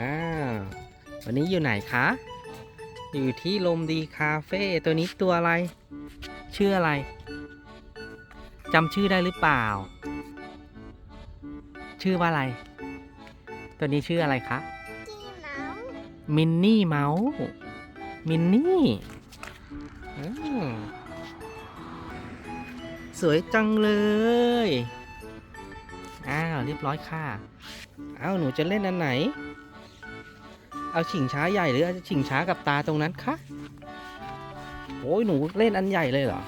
อ้าวันนี้อยู่ไหนคะ อยู่ที่ลมดีคาเฟ่ตัวนี้ตัวอะไร ชื่ออะไรจำชื่อได้หรือเปล่า ชื่อว่าอะไร ตัวนี้ชื่ออะไรคะจีเมาส์มินนี่เมาส์มินนี่อืมสวยจังเลย อ้าว เรียบร้อยค่ะ อ้าว หนูจะเล่นอันไหน เอาฉิงช้าใหญ่หรือเอาฉิงช้ากับตาตรงนั้นคะโอ้ยหนูเล่นอันใหญ่เลยเหรอ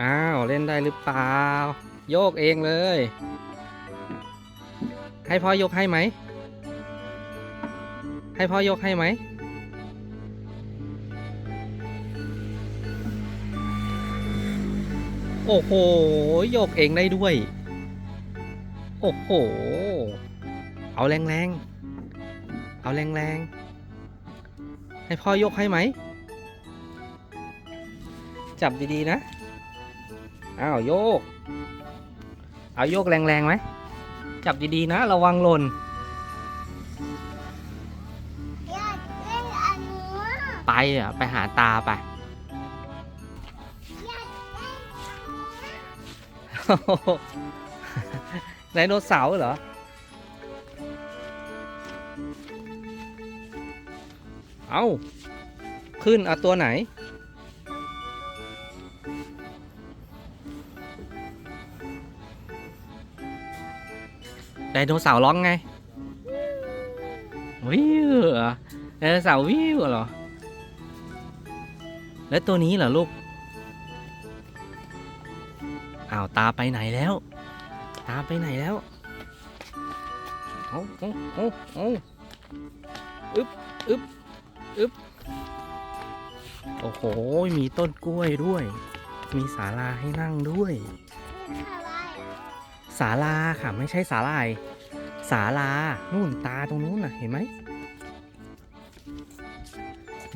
อ้าว เล่นได้หรือเปล่า โยกเองเลย ให้พ่อยกให้ไหม ให้พ่อยกให้ไหม โอ้โห โยกเองได้ด้วย โอ้โห เอาแรงๆเอาแรงๆให้พ่อยกให้ไหม จับดีๆนะ อ้าวโยก เอาโยกแรงๆไหม จับดีๆนะ ระวังหล่นไปอะ ไปหาตาไปอยากเล่นไดโนเสาร์เหรอ เอาขึ้นเอาตัวไหน ไดโนเสาร์ร้องไง วิวเหรอไดโนเสาร์วิวเหรอ แล้วตัวนี้เหรอลูก อ้าวตาไปไหนแล้ว ตาไปไหนแล้วเอาเอาเอาเอาอึบอึบ อึ๊บ โอ้โห มีต้นกล้วยด้วย มีศาลาให้นั่งด้วยมีอะไรศาลาค่ะ ไม่ใช่สาลายศาลา นู่นตาตรงนู้นน่ะ เห็นไหม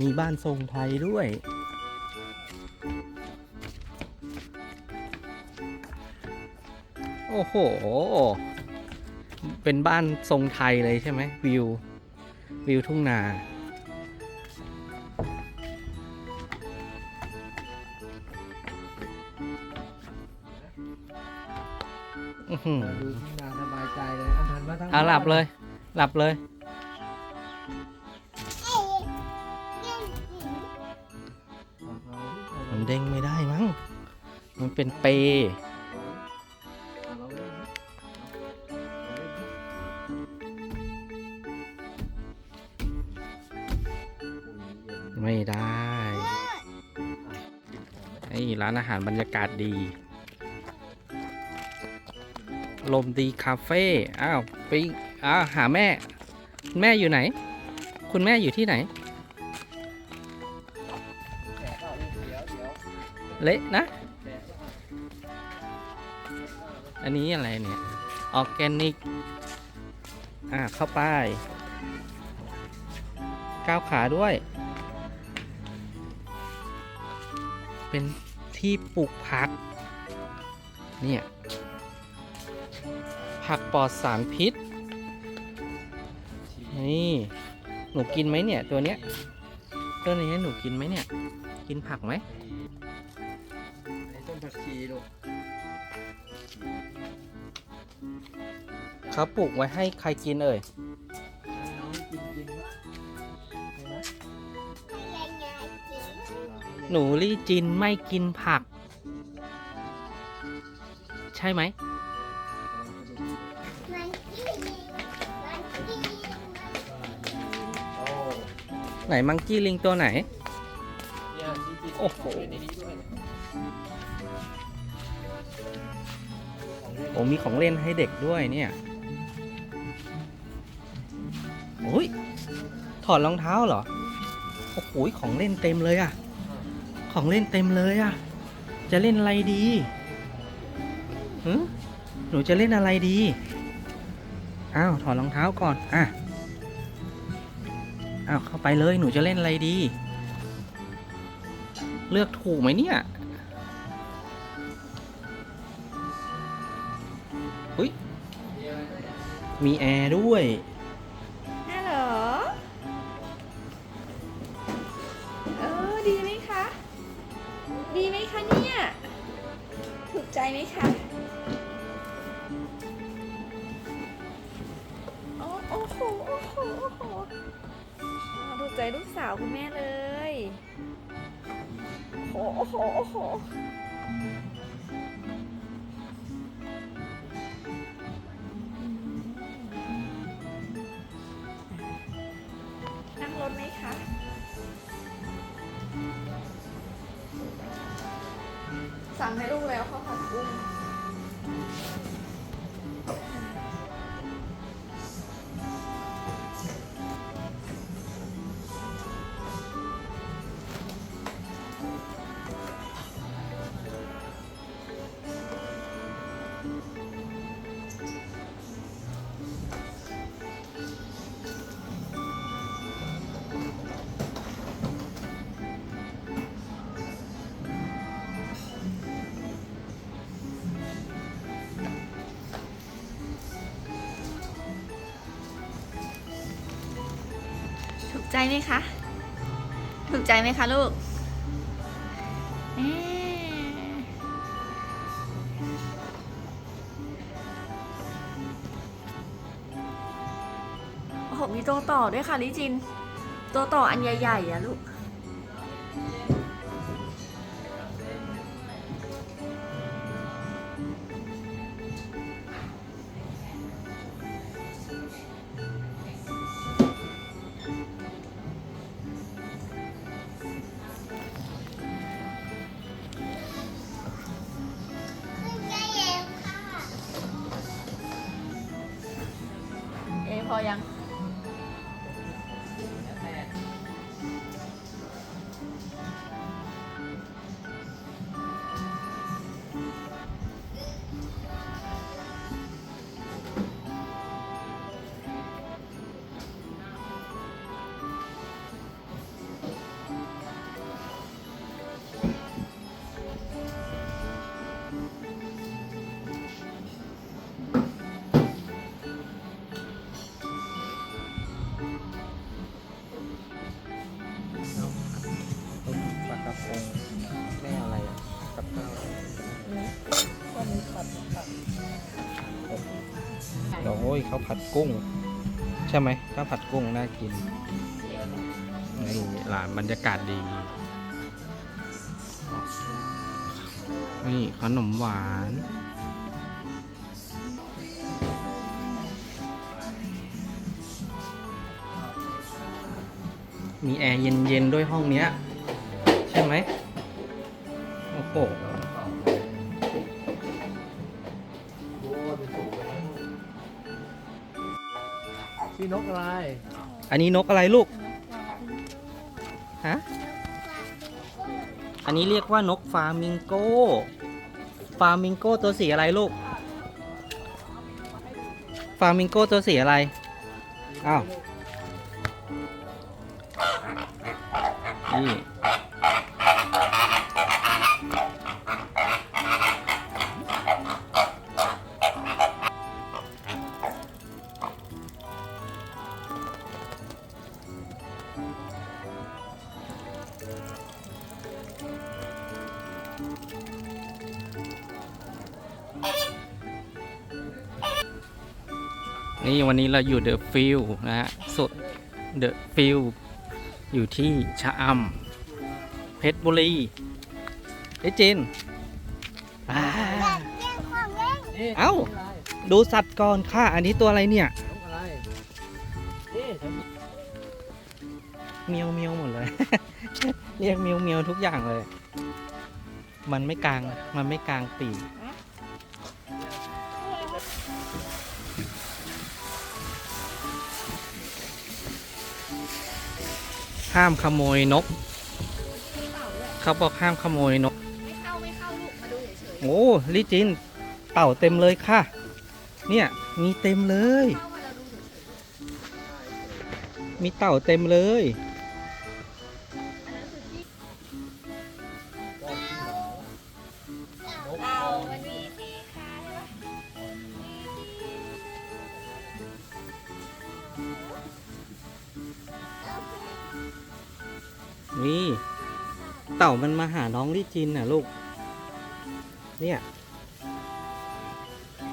มีบ้านทรงไทยด้วย โอ้โห เป็นบ้านทรงไทยเลยใช่ไหมวิว วิวทุ่งนา อื้อหือดูที่นาสบายใจเลยอาหารมาทั้งเอาหลับเลย หลับเลยเอ๊ะเล่นจีมันเด้งไม่ได้มั้ง มันเป็นเปไม่ได้ไอ้ร้านอาหารบรรยากาศดี ลมดีคาเฟ่อ้าวไปอ้าวหาแม่คุณแม่อยู่ไหน คุณแม่อยู่ที่ไหน เละนะ อันนี้อะไรเนี่ยออร์แกนิก อ่า เข้าไป ก้าวขาด้วย เป็นที่ปลูกผัก เนี่ย ผักปลอดสารพิษ นี่ หนูกินไหมเนี่ยตัวเนี้ยตัวนี้หนูกินไหมเนี่ย กินผักไหมไอ้ต้นผักชีลูกเขาปลูกไว้ให้ใครกินเอ่ยให้น้องกินกินวะเห็นไหมอะไรไงจีหนูลี่จินไม่กินผัก ใช่ไหม ไหนมังกี้ลิงตัวไหน โอ้โห โอ้มีของเล่นให้เด็กด้วยเนี่ยโอ้ย ถอดรองเท้าเหรอ โอ้โห ของเล่นเต็มเลยอะ ของเล่นเต็มเลยอะ จะเล่นอะไรดีหึหนูจะเล่นอะไรดี อ้าว ถอดรองเท้าก่อน อะ อ้าวเข้าไปเลยหนูจะเล่นอะไรดี เลือกถูกไหมเนี่ยอุ้ยมีแอร์ด้วย โอ้ ถูกใจไหมคะ ถูกใจไหมคะลูก ตัวต่อด้วยค่ะลิจิน ตัวต่ออันใหญ่ๆอะลูก โอ้ยข้าวผัดกุ้ง ใช่ไหมข้าวผัดกุ้งน่ากินนี่ร้านบรรยากาศดี นี่ขนมหวานมีแอร์เย็นๆด้วยห้องเนี้ย ใช่ไหม โอ้โห ชื่อนกอะไร อันนี้นกอะไรลูก ฮะ อันนี้เรียกว่านกฟามิงโก้ ฟามิงโก้ตัวสีอะไรลูก ฟามิงโก้ตัวสีอะไร อ้าว นี่วันนี้เราอยู่เดอะฟิลนะฮะสุดเดอะฟิลอยู่ที่ชะอำเพชรบุรีเอ้ยจินอ่าแบบเล่นของเล่นนี่เอ้านกอะไรดูสัตว์ก่อนค่ะ อันนี้ตัวอะไรเนี่ยนกอะไรนี่ฉันเมียวเมียวหมดเลย เรียกเมียวเมียวทุกอย่างเลย มันไม่กลาง มันไม่กลางปีก ห้ามขโมยนก เขาบอกห้ามขโมยนก ไม่เข้าไม่เข้าลูกมาดูเฉยโอ้ลิจินเต่าเต็มเลยค่ะ เนี่ยมีเต็มเลย ๆเข้ามาแล้วดูเฉยมีเต่าเต็มเลย เต่ามันมาหาน้องลี่จินน่ะลูก เนี่ย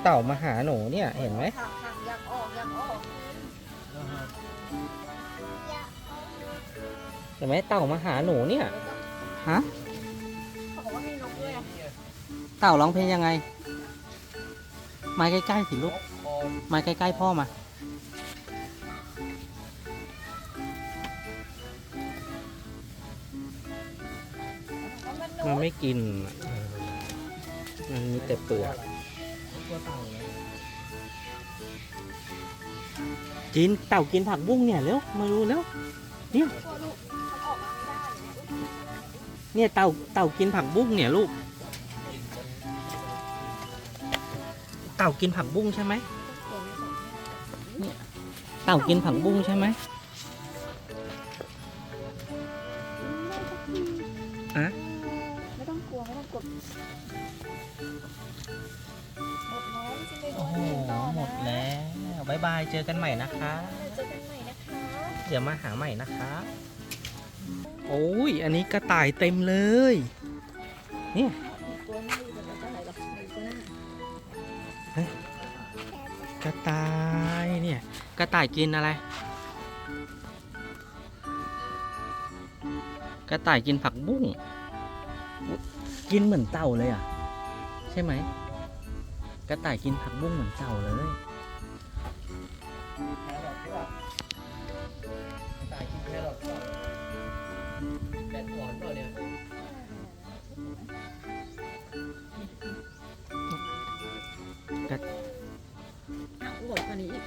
เต่ามาหาหนูเนี่ยเห็นไหมหักหักอยากออกอยากออกเห็นไหมเต่ามาหาหนูเนี่ย ฮะ เขาบอกว่ามีนกด้วยอะเต่าร้องเพลงยังไง มาใกล้ๆสิลูก มาใกล้ๆพ่อมา มันไม่กิน มันมีแต่เปลือกกินเต่ากินผักบุ้งเนี่ยเร็วมาดูเร็วตัวเนี่ยเนี่ยเต่าเต่ากินผักบุ้งเนี่ยลูก เต่ากินผักบุ้งใช่ไหมเต่ากินผักบุ้งใช่ไหม จอกันใหม่นะคะ เจอกันใหม่นะคะ เดี๋ยวมาหาใหม่นะคะ โอ้ย อันนี้กระต่ายเต็มเลยอีกตัวไม่รู้จะเป็นอะไรหรอกอีกตัวหน้ากระต่ายเนี่ย กระต่ายกินอะไร กระต่ายกินผักบุ้งอุ๊ยกินเหมือนเต่าเลยอะ ใช่ไหม กระต่ายกินผักบุ้งเหมือนเต่าเลย อะหมดกว่านี้อีก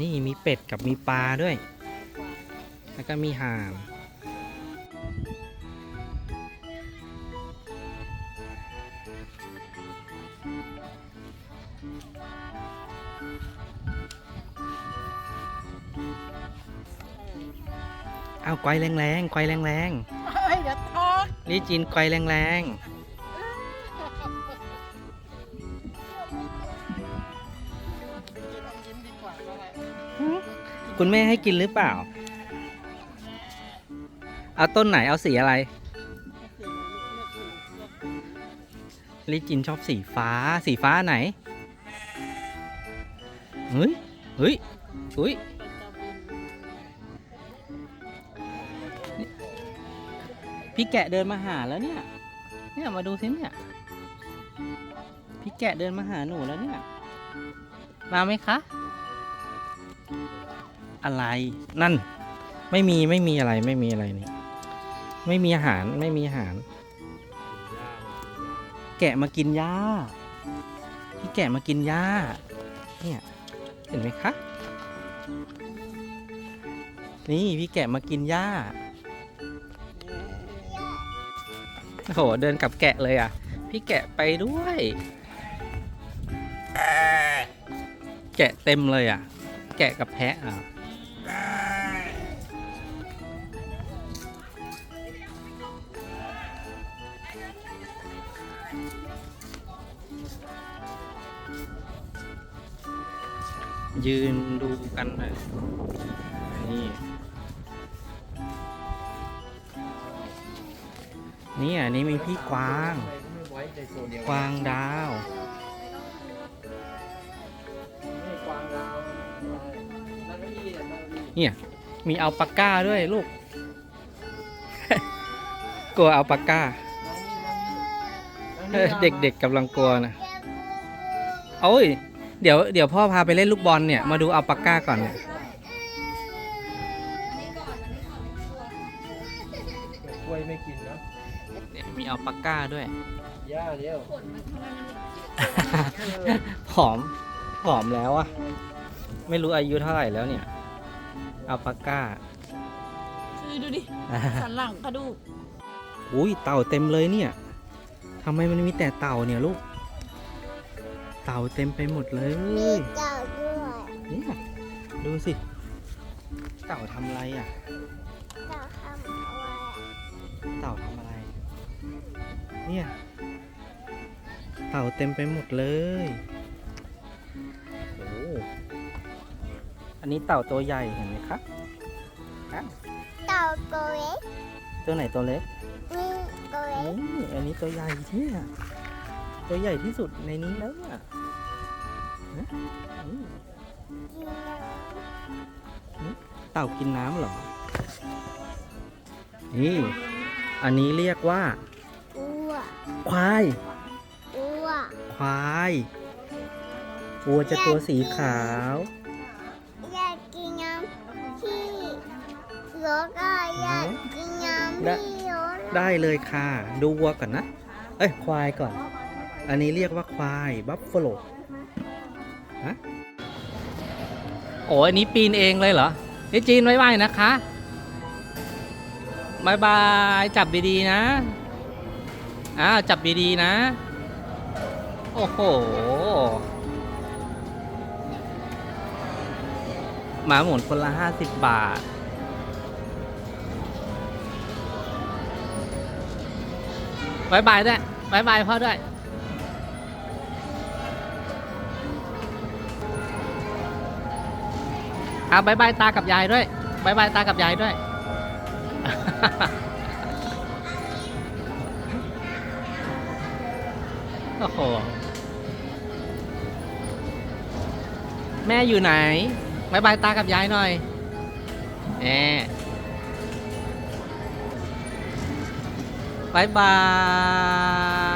นี่มีเป็ดกับมีปลาด้วย แล้วก็มีห่านเอาไกวแรงๆไกวแรงเฮ้ยเดี๋ยวทอดๆลี่จินไกวแรงยิ้ คุณแม่ให้กินหรือเปล่า เอาต้นไหนเอาสีอะไรลิจินชอบสีฟ้า สีฟ้าไหน เฮ้ย เฮ้ยอุ้ยพี่แกะเดินมาหาแล้วเนี่ย เนี่ยมาดูสิเนี่ย พี่แกะเดินมาหาหนูแล้วเนี่ย มาไหมคะ อะไร นั่น ไม่มีไม่มีอะไรไม่มีอะไรนี่ ไม่มีอาหารไม่มีอาหาร แกะมากินหญ้าพี่แกะมากินหญ้า เนี่ย เห็นไหมคะ นี่พี่แกะมากินหญ้าโอ้โหเดินกับแกะเลยอะ พี่แกะไปด้วย แกะเต็มเลยอะ แกะกับแพะอะ ยืนดูกันหน่อยนี่ นี่อันนี้มีพี่กวาง กวางดาวนี่กวางดาวนั่งเก้าอี้เนี่ยนั่งเก้าอี้เนี่ย มีอัลปาก้าด้วยลูก กลัวอัลปาก้า เด็กๆกำลังกลัวนะโอ้ย เดี๋ยวเดี๋ยวพ่อพาไปเล่นลูกบอลเนี่ย มาดูอัลปาก้าก่อนเนี่ยกล้วยไม่กินเนาะเนี่ยมีอัลปาก้าด้วยย่าเดียวขนมันทำไมมันผอมผอมแล้วอะไม่รู้อายุเท่าไหร่แล้วเนี่ยอัลปาก้าคือดูดิสันหลังกระดูกอุ้ยเต่าเต็มเลยเนี่ย ทำไมมันมีแต่เต่าเนี่ยลูก เต่าเต็มไปหมดเลยมีเต่าด้วยเนี่ยดูสิ เต่าทำอะไรอะ เต่าทำอะไรเต่าทำอะไร เนี่ย เต่าเต็มไปหมดเลยโอ้อันนี้เต่าตัวใหญ่เห็นไหมครับคะเต่าตัวเล็ก ตัวไหนตัวเล็ก นี่ตัวเล็กนี่อันนี้ตัวใหญ่ที่ยตัวใหญ่ที่สุดในนี้แล้วเนี่ยนะนี่กินน้เต่ากินน้ำเหรอ นี่ อันนี้เรียกว่าำอ้วควายอ้วควายวัวจะตัวสีขาวอยากกินน้ำที่รถอะอยากกินน้ำที่รถอะ ได้เลยค่ะ ดูวัวก่อนนะ เอ้ย ควายก่อน อันนี้เรียกว่าควายบัฟเฟโลฮะโอ้อันนี้ปีนเองเลยเหรอนี่จีนไว้ไว้นะคะบายบาย จับดีๆนะ อ้าว จับดีๆนะ โอ้โห หมาหมุนคนละห้าสิบบาท บายบายด้วยบายบายพ่อด้วย อะบายบายตากับยายด้วยบายบายตากับยายด้วย โอ้โห แม่อยู่ไหนบายบายตากับยายหน่อยแหม บายบาย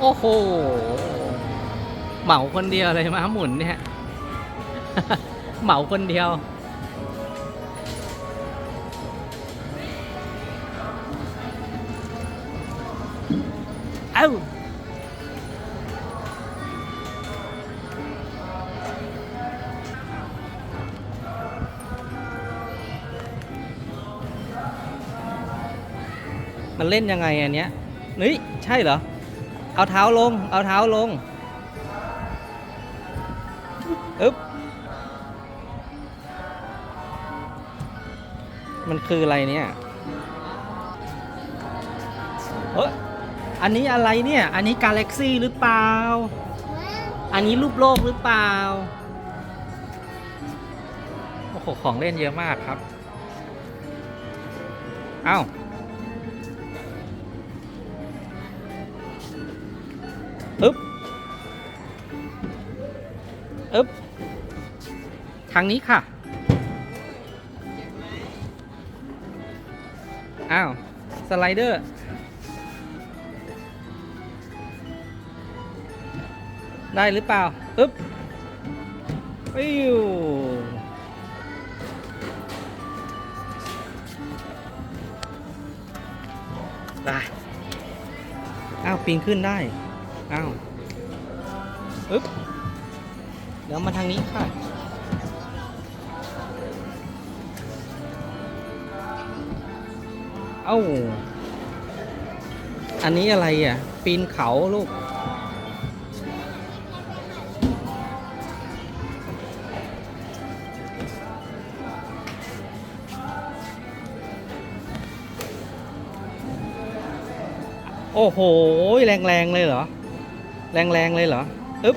โอ้โห เหมาคนเดียวเลยม้าหมุนเนี่ย เหมาคนเดียว เอ้า มันเล่นยังไงอันเนี้ยนี่ใช่เหรอ เอาเท้าลง เอาเท้าลงอึ๊บมันคืออะไรเนี่ยเฮ้ยอันนี้อะไรเนี่ย อันนี้กาแล็กซี่หรือเปล่า อันนี้รูปโลกหรือเปล่า โอ้โห ของเล่นเยอะมากครับ เอ้า อึ๊บทางนี้ค่ะ อ้าว สไลเดอร์ ได้หรือเปล่า อึ๊บปิ้วได้ อ้าว ปีนขึ้นได้ อ้าว ดี๋ยวมาทางนี้ค่ะ เอ้า อันนี้อะไรอะ ปีนเขาลูก โอ้โห แรงๆเลยเหรอ แรงๆเลยเหรอ อึ๊บ